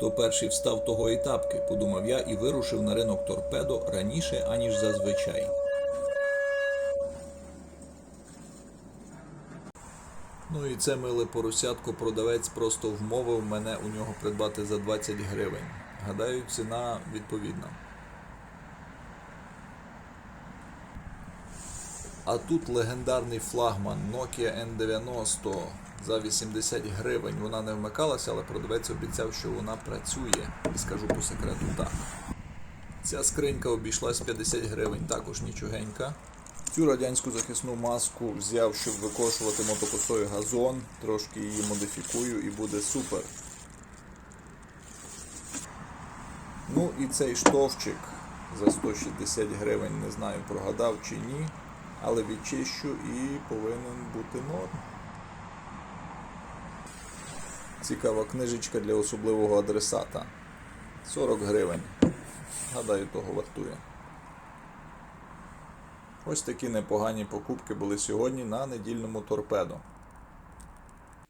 Хто перший встав, того і тапки, подумав я і вирушив на ринок торпедо раніше, аніж зазвичай. Ну і це миле поросятко продавець просто вмовив мене у нього придбати за 20 гривень. Гадаю, ціна відповідна. А тут легендарний флагман Nokia N90 за 80 гривень. Вона не вмикалася, але продавець обіцяв, що вона працює. І скажу по секрету так. Ця скринька обійшлась 50 гривень, також нічогенька. Цю радянську захисну маску взяв, щоб викошувати мотокосою газон, трошки її модифікую і буде супер. Ну і цей штовчик за 160 гривень, не знаю, прогадав чи ні, але відчищу і повинен бути норм. Цікава книжечка для особливого адресата. 40 гривень. Гадаю, того вартує. Ось такі непогані покупки були сьогодні на недільному торпедо.